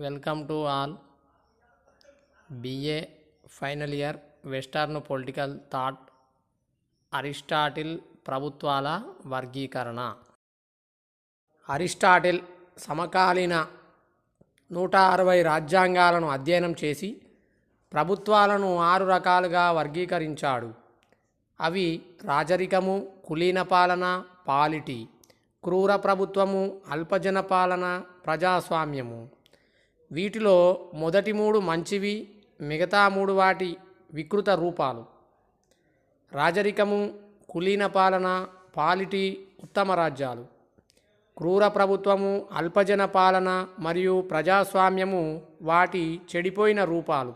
Welcome to all. BA final year western political thought Aristotle ప్రభుత్వాల వర్గీకరణ. Aristotle సమకాలీన నూట అరవై రాజ్యాంగాలను అధ్యయనం చేసి ప్రభుత్వాలను ఆరు రకాలుగా వర్గీకరించాడు. అవి రాజరికము కులీన పాలన పాలిటీ క్రూర ప్రభుత్వము అల్పజన పాలన ప్రజాస్వామ్యము. వీటిలో మొదటి మూడు మంచివి మిగతా మూడు వాటి వికృత రూపాలు. రాజరికము కులీన పాలన పాలిటీ ఉత్తమ రాజ్యాలు. క్రూర ప్రభుత్వము అల్పజన పాలన మరియు ప్రజాస్వామ్యము వాటి చెడిపోయిన రూపాలు.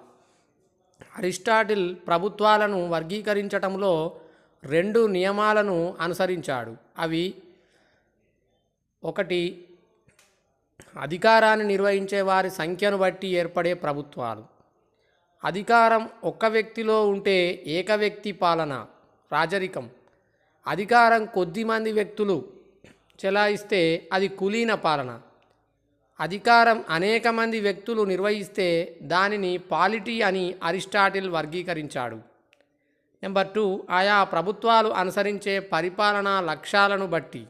అరిస్టాటిల్ ప్రభుత్వాలను వర్గీకరించటంలో రెండు నియమాలను అనుసరించాడు. అవి ఒకటి అధికారాన్ని నిర్వహించే వారి సంఖ్యను బట్టి ఏర్పడే ప్రభుత్వాలు. అధికారం ఒక్క వ్యక్తిలో ఉంటే ఏక వ్యక్తి పాలన రాజరికం. అధికారం కొద్దిమంది వ్యక్తులు చెలాయిస్తే అది కులీన పాలన. అధికారం అనేక మంది వ్యక్తులు నిర్వహిస్తే దానిని పాలిటీ అని అరిస్టాటిల్ వర్గీకరించాడు. నెంబర్ టూ ఆయా ప్రభుత్వాలు అనుసరించే పరిపాలనా లక్ష్యాలను బట్టి.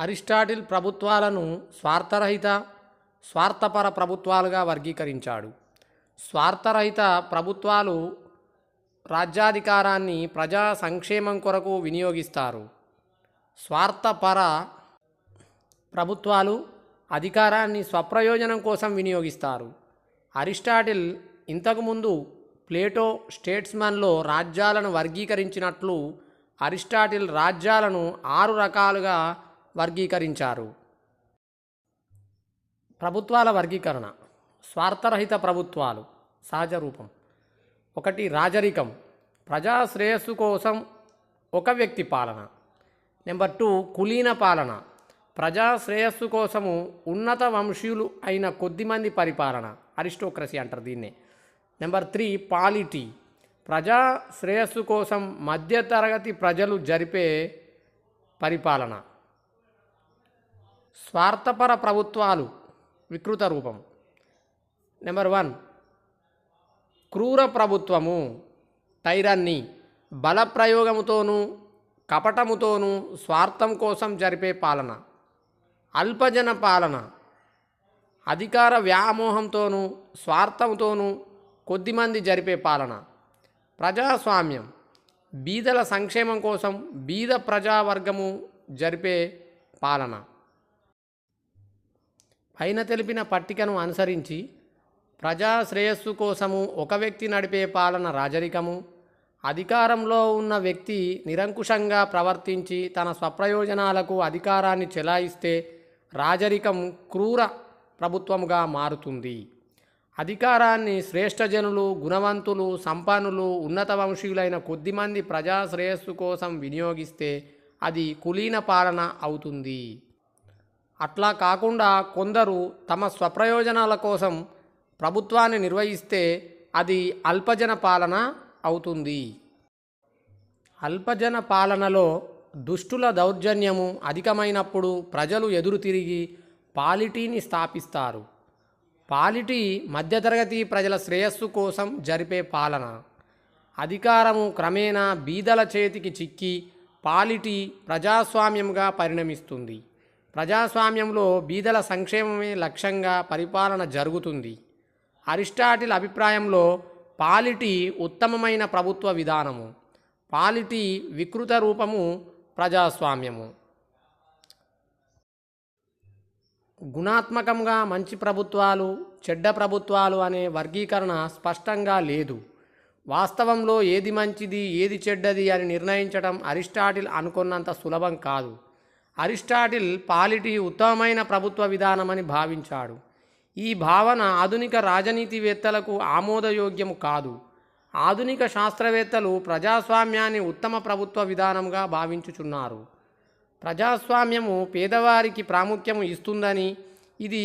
అరిస్టాటిల్ ప్రభుత్వాలను స్వార్థరహిత స్వార్థపర ప్రభుత్వాలుగా వర్గీకరించాడు. స్వార్థరహిత ప్రభుత్వాలు రాజ్యాధికారాన్ని ప్రజా సంక్షేమం కొరకు వినియోగిస్తారు. స్వార్థపర ప్రభుత్వాలు అధికారాన్ని స్వప్రయోజనం కోసం వినియోగిస్తారు. అరిస్టాటిల్ ఇంతకుముందు ప్లేటో స్టేట్స్మన్లో రాజ్యాలను వర్గీకరించినట్లు అరిస్టాటిల్ రాజ్యాలను ఆరు రకాలుగా వర్గీకరించారు. ప్రభుత్వాల వర్గీకరణ స్వార్థరహిత ప్రభుత్వాలు సహజ రూపం. ఒకటి రాజరికం ప్రజా శ్రేయస్సు కోసం ఒక వ్యక్తి పాలన. నెంబర్ టూ కులీన పాలన ప్రజా శ్రేయస్సు కోసము ఉన్నత వంశీయులు అయిన కొద్దిమంది పరిపాలన. అరిస్టోక్రసీ అంటారు దీన్నే. నెంబర్ త్రీ పాలిటీ ప్రజా శ్రేయస్సు కోసం మధ్యతరగతి ప్రజలు జరిపే పరిపాలన. స్వార్థపర ప్రభుత్వాలు వికృత రూపం. నెంబర్ వన్ క్రూర ప్రభుత్వము టైరన్ని బలప్రయోగముతోనూ కపటముతోనూ స్వార్థం కోసం జరిపే పాలన. అల్పజన పాలన అధికార వ్యామోహంతోనూ స్వార్థంతోనూ కొద్దిమంది జరిపే పాలన. ప్రజాస్వామ్యం బీదల సంక్షేమం కోసం బీద ప్రజావర్గము జరిపే పాలన. పైన తెలిపిన పట్టికను అనుసరించి ప్రజా శ్రేయస్సు కోసము ఒక వ్యక్తి నడిపే పాలన రాజరికము. అధికారంలో ఉన్న వ్యక్తి నిరంకుశంగా ప్రవర్తించి తన స్వప్రయోజనాలకు అధికారాన్ని చెలాయిస్తే రాజరికం క్రూర ప్రభుత్వముగా మారుతుంది. అధికారాన్ని శ్రేష్టజనులు గుణవంతులు సంపన్నులు ఉన్నత వంశీయులైన కొద్దిమంది ప్రజా శ్రేయస్సు కోసం వినియోగిస్తే అది కులీన పాలన అవుతుంది. అట్లా కాకుండా కొందరు తమ స్వప్రయోజనాల కోసం ప్రభుత్వాన్ని నిర్వహిస్తే అది అల్పజన పాలన అవుతుంది. అల్పజన పాలనలో దుష్టుల దౌర్జన్యము అధికమైనప్పుడు ప్రజలు ఎదురు తిరిగి పాలిటీని స్థాపిస్తారు. పాలిటీ మధ్యతరగతి ప్రజల శ్రేయస్సు కోసం జరిపే పాలన. అధికారము క్రమేణా బీదల చేతికి చిక్కి పాలిటీ ప్రజాస్వామ్యంగా పరిణమిస్తుంది. ప్రజాస్వామ్యంలో బీదల సంక్షేమమే లక్ష్యంగా పరిపాలన జరుగుతుంది. అరిస్టాటిల్ అభిప్రాయంలో పాలిటీ ఉత్తమమైన ప్రభుత్వ విధానము పాలిటీ వికృత రూపము ప్రజాస్వామ్యము. గుణాత్మకంగా మంచి ప్రభుత్వాలు చెడ్డ ప్రభుత్వాలు అనే వర్గీకరణ స్పష్టంగా లేదు. వాస్తవంలో ఏది మంచిది ఏది చెడ్డది అని నిర్ణయించడం అరిస్టాటిల్ అనుకున్నంత సులభం కాదు. అరిస్టాటిల్ పాలిటీ ఉత్తమమైన ప్రభుత్వ విధానమని భావించాడు. ఈ భావన ఆధునిక రాజనీతివేత్తలకు ఆమోదయోగ్యం కాదు. ఆధునిక శాస్త్రవేత్తలు ప్రజాస్వామ్యాన్ని ఉత్తమ ప్రభుత్వ విధానంగా భావించుచున్నారు. ప్రజాస్వామ్యము పేదవారికి ప్రాముఖ్యము ఇస్తుందని ఇది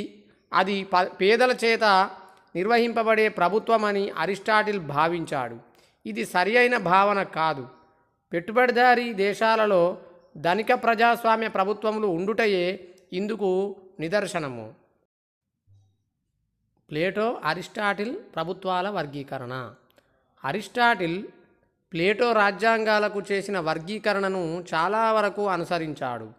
అది ప పేదల చేత నిర్వహింపబడే ప్రభుత్వమని అరిస్టాటిల్ భావించాడు. ఇది సరి అయిన భావన కాదు. పెట్టుబడిదారీ దేశాలలో ధనిక ప్రజాస్వామ్య ప్రభుత్వములు ఉండుటయే ఇందుకు నిదర్శనము. ప్లేటో అరిస్టాటిల్ ప్రభుత్వాల వర్గీకరణ. అరిస్టాటిల్ ప్లేటో రాజ్యాంగాలకు చేసిన వర్గీకరణను చాలా వరకు అనుసరించాడు.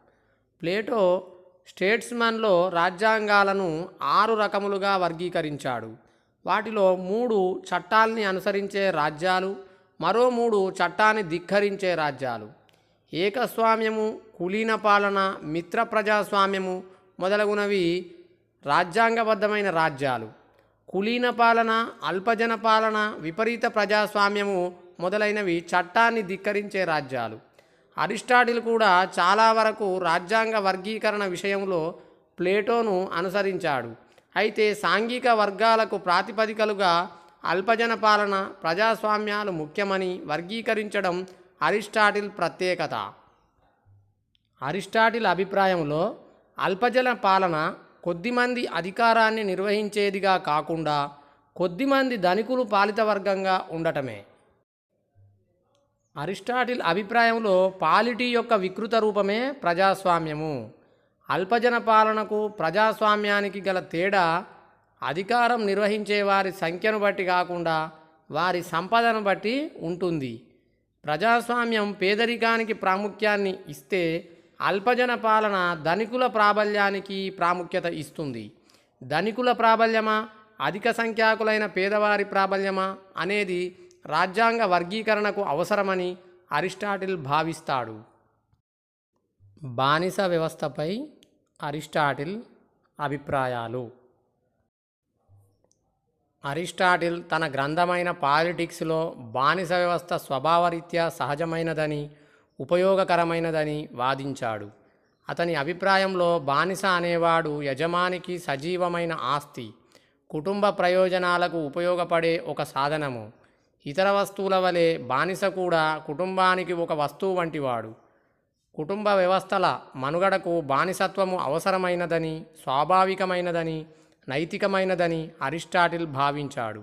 ప్లేటో స్టేట్స్మన్లో రాజ్యాంగాలను ఆరు రకములుగా వర్గీకరించాడు. వాటిలో మూడు చట్టాల్ని అనుసరించే రాజ్యాలు మరో మూడు చట్టాన్ని ధిక్కరించే రాజ్యాలు. ఏకస్వామ్యము కులీన పాలన మిత్ర ప్రజాస్వామ్యము మొదలగునవి రాజ్యాంగబద్ధమైన రాజ్యాలు. కులీన పాలన అల్పజన పాలన విపరీత ప్రజాస్వామ్యము మొదలైనవి చట్టాన్ని ధిక్కరించే రాజ్యాలు. అరిస్టాటిల్ కూడా చాలా వరకు రాజ్యాంగ వర్గీకరణ విషయంలో ప్లేటోను అనుసరించాడు. అయితే సాంఘిక వర్గాలకు ప్రాతిపదికలుగా అల్పజన పాలన ప్రజాస్వామ్యాలు ముఖ్యమని వర్గీకరించడం అరిస్టాటిల్ ప్రత్యేకత. అరిస్టాటిల్ అభిప్రాయంలో అల్పజన పాలన కొద్దిమంది అధికారాన్ని నిర్వహించేదిగా కాకుండా కొద్దిమంది ధనికులు పాలితవర్గంగా ఉండటమే. అరిస్టాటిల్ అభిప్రాయంలో పాలిటీ యొక్క వికృత రూపమే ప్రజాస్వామ్యము. అల్పజన పాలనకు ప్రజాస్వామ్యానికి గల తేడా అధికారం నిర్వహించే వారి సంఖ్యను బట్టి కాకుండా వారి సంపదను బట్టి ఉంటుంది. ప్రజాస్వామ్యం పేదరికానికి ప్రాముఖ్యాన్ని ఇస్తే అల్పజన పాలన ధనికుల ప్రాబల్యానికి ప్రాముఖ్యత ఇస్తుంది. ధనికుల ప్రాబల్యమా? అధిక సంఖ్యాకులైన పేదవారి ప్రాబల్యమా? అనేది రాజ్యాంగ వర్గీకరణకు అవసరమని అరిస్టాటిల్ భావిస్తాడు. బానిస వ్యవస్థపై అరిస్టాటిల్ అభిప్రాయాలు అరిస్టాటిల్ తన గ్రంథమైన పాలిటిక్స్లో బానిస వ్యవస్థ స్వభావరీత్యా సహజమైనదని ఉపయోగకరమైనదని వాదించాడు. అతని అభిప్రాయంలో బానిస అనేవాడు యజమానికి సజీవమైన ఆస్తి కుటుంబ ప్రయోజనాలకు ఉపయోగపడే ఒక సాధనము. ఇతర వస్తువుల వలె బానిస కూడా కుటుంబానికి ఒక వస్తువు వంటివాడు. కుటుంబ వ్యవస్థల మనుగడకు బానిసత్వము అవసరమైనదని స్వాభావికమైనదని నైతికమైనదని అరిస్టాటిల్ భావించాడు.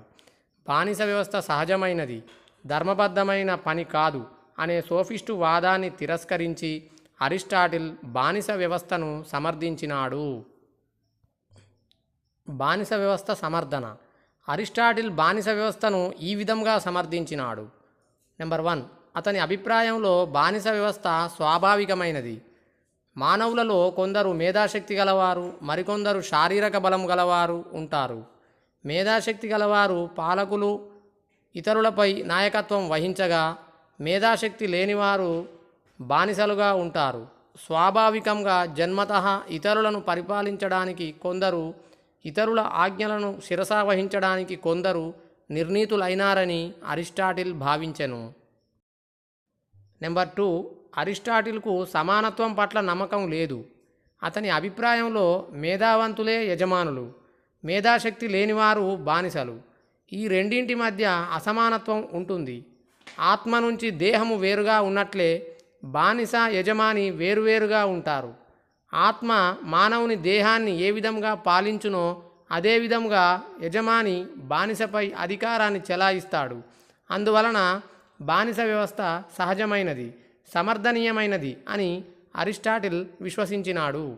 బానిస వ్యవస్థ సహజమైనది ధర్మబద్ధమైన పని కాదు అనే సోఫిస్టు వాదాన్ని తిరస్కరించి అరిస్టాటిల్ బానిస వ్యవస్థను సమర్థించినాడు. బానిస వ్యవస్థ సమర్థన. అరిస్టాటిల్ బానిస వ్యవస్థను ఈ విధంగా సమర్థించినాడు. Number one. అతని అభిప్రాయంలో బానిస వ్యవస్థ స్వాభావికమైనది. మానవులలో కొందరు మేధాశక్తి గలవారు మరికొందరు శారీరక బలం గలవారు ఉంటారు. మేధాశక్తి గలవారు పాలకులు ఇతరులపై నాయకత్వం వహించగా మేధాశక్తి లేనివారు బానిసలుగా ఉంటారు. స్వాభావికంగా జన్మతః ఇతరులను పరిపాలించడానికి కొందరు ఇతరుల ఆజ్ఞలను శిరసా వహించడానికి కొందరు నిర్ణీతులైనారని అరిస్టాటిల్ భావించెను. నెంబర్ టూ అరిస్టాటిల్కు సమానత్వం పట్ల నమ్మకం లేదు. అతని అభిప్రాయంలో మేధావంతులే యజమానులు. మేధాశక్తి లేనివారు బానిసలు. ఈ రెండింటి మధ్య అసమానత్వం ఉంటుంది. ఆత్మ నుంచి దేహము వేరుగా ఉన్నట్లే బానిస యజమాని వేరువేరుగా ఉంటారు. ఆత్మ మానవుని దేహాన్ని ఏ విధంగా పాలించునో అదే విధంగా యజమాని బానిసపై అధికారాన్ని చెలాయిస్తాడు. అందువలన బానిస వ్యవస్థ సహజమైనది. సమర్థనీయమైనది అని అరిస్టాటిల్ విశ్వసించినాడు.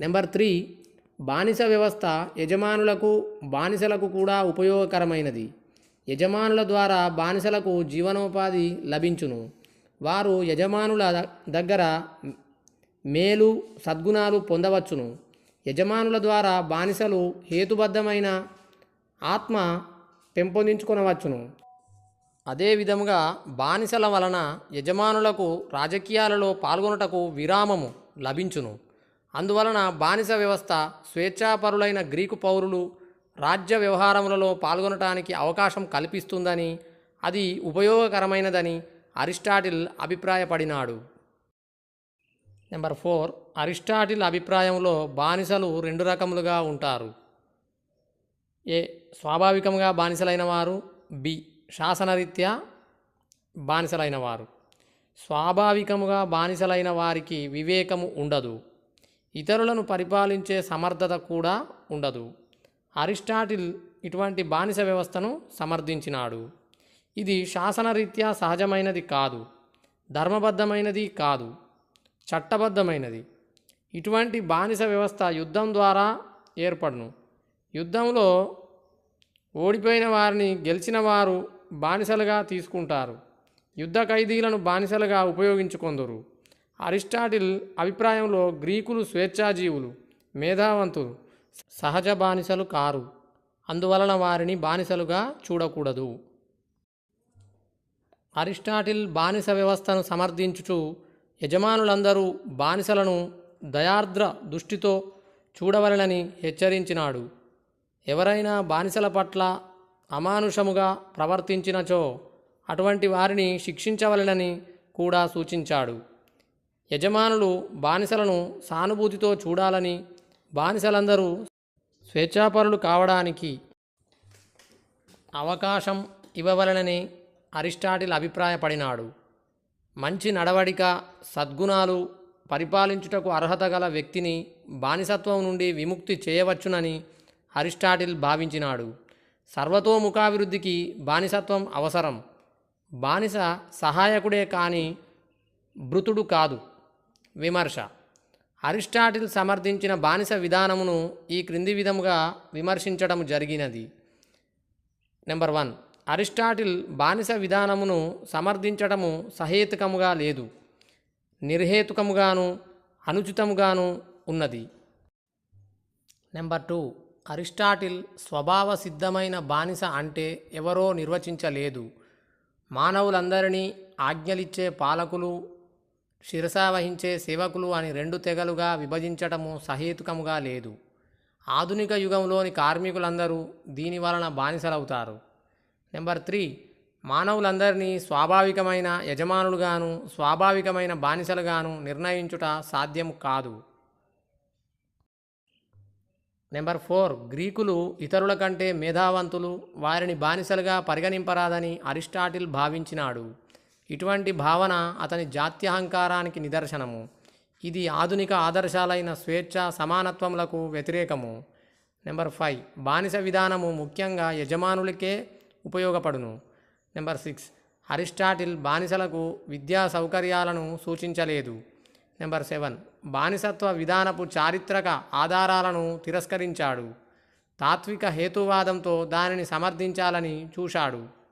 నెంబర్ త్రీ బానిస వ్యవస్థ యజమానులకు బానిసలకు కూడా ఉపయోగకరమైనది. యజమానుల ద్వారా బానిసలకు జీవనోపాధి లభించును. వారు యజమానుల ద- దగ్గర మేలు సద్గుణాలు పొందవచ్చును. యజమానుల ద్వారా బానిసలు హేతుబద్ధమైన ఆత్మ పెంపొందించుకొనవచ్చును. అదేవిధముగా బానిసల వలన యజమానులకు రాజకీయాలలో పాల్గొనుటకు విరామము లభించును. అందువలన బానిస వ్యవస్థ స్వేచ్ఛాపరులైన గ్రీకు పౌరులు రాజ్య వ్యవహారములలో పాల్గొనటానికి అవకాశం కల్పిస్తుందని అది ఉపయోగకరమైనదని అరిస్టాటిల్ అభిప్రాయపడినాడు. Number four. అరిస్టాటిల్ అభిప్రాయంలో బానిసలు రెండు రకములుగా ఉంటారు. ఏ. స్వాభావికంగా బానిసలైన వారు. బి. శాసనరీత్యా బానిసలైన వారు. స్వాభావికముగా బానిసలైన వారికి వివేకము ఉండదు. ఇతరులను పరిపాలించే సమర్థత కూడా ఉండదు. అరిస్టాటిల్ ఇటువంటి బానిస వ్యవస్థను సమర్థించినాడు. ఇది శాసనరీత్యా సహజమైనది కాదు. ధర్మబద్ధమైనది కాదు. చట్టబద్ధమైనది. ఇటువంటి బానిస వ్యవస్థ యుద్ధం ద్వారా ఏర్పడును. యుద్ధంలో ఓడిపోయిన వారిని గెలిచిన వారు బానిసలుగా తీసుకుంటారు. యుద్ధ ఖైదీలను బానిసలుగా ఉపయోగించుకొందురు. అరిస్టాటిల్ అభిప్రాయంలో గ్రీకులు స్వేచ్ఛాజీవులు మేధావంతులు సహజ బానిసలు కారు. అందువలన వారిని బానిసలుగా చూడకూడదు. అరిస్టాటిల్ బానిస వ్యవస్థను సమర్థించుచు యజమానులందరూ బానిసలను దయార్ద్ర దృష్టితో చూడవలెనని హెచ్చరించినాడు. ఎవరైనా బానిసల పట్ల అమానుషముగా ప్రవర్తించినచో అటువంటి వారిని శిక్షించవలెనని కూడా సూచించాడు. యజమానులు బానిసలను సానుభూతితో చూడాలని బానిసలందరూ స్వేచ్ఛాపరులు కావడానికి అవకాశం ఇవ్వవలనని అరిస్టాటిల్ అభిప్రాయపడినాడు. మంచి నడవడిక సద్గుణాలు పరిపాలించుటకు అర్హత గల వ్యక్తిని బానిసత్వం నుండి విముక్తి చేయవచ్చునని అరిస్టాటిల్ భావించినాడు. సర్వతోముఖాభివృద్ధికి బానిసత్వం అవసరం. బానిస సహాయకుడే కాని భృతుడు కాదు. విమర్శ. అరిస్టాటిల్ సమర్థించిన బానిస విధానమును ఈ క్రింది విధముగా విమర్శించడం జరిగినది. Number one. అరిస్టాటిల్ బానిస విధానమును సమర్థించడము సహేతుకముగా లేదు. నిర్హేతుకముగాను అనుచితముగాను ఉన్నది. Number two. అరిస్టాటిల్ స్వభావ సిద్ధమైన బానిస అంటే ఎవరో నిర్వచించలేదు. మానవులందరినీ ఆజ్ఞలిచ్చే పాలకులు శిరసావహించే సేవకులు అని రెండు తెగలుగా విభజించటము సహేతుకముగా లేదు. ఆధునిక యుగంలోని కార్మికులందరూ దీని వలన బానిసలవుతారు. నెంబర్ త్రీ మానవులందరినీ స్వాభావికమైన యజమానులుగాను స్వాభావికమైన బానిసలుగాను నిర్ణయించుట సాధ్యం కాదు. నెంబర్ ఫోర్ గ్రీకులు ఇతరుల కంటే మేధావంతులు వారిని బానిసలుగా పరిగణింపరాదని అరిస్టాటిల్ భావించినాడు. ఇటువంటి భావన అతని జాత్యహంకారానికి నిదర్శనము. ఇది ఆధునిక ఆదర్శాలైన స్వేచ్ఛ సమానత్వములకు వ్యతిరేకము. నెంబర్ ఫైవ్ బానిస విధానము ముఖ్యంగా యజమానులకే ఉపయోగపడును. నెంబర్ సిక్స్ అరిస్టాటిల్ బానిసలకు విద్యా సౌకర్యాలను సూచించలేదు. నెంబర్ సెవెన్ బానిసత్వ విధానపు చారిత్రక ఆధారాలను తిరస్కరించాడు. తాత్విక హేతువాదంతో దానిని సమర్థించాలని చూశాడు.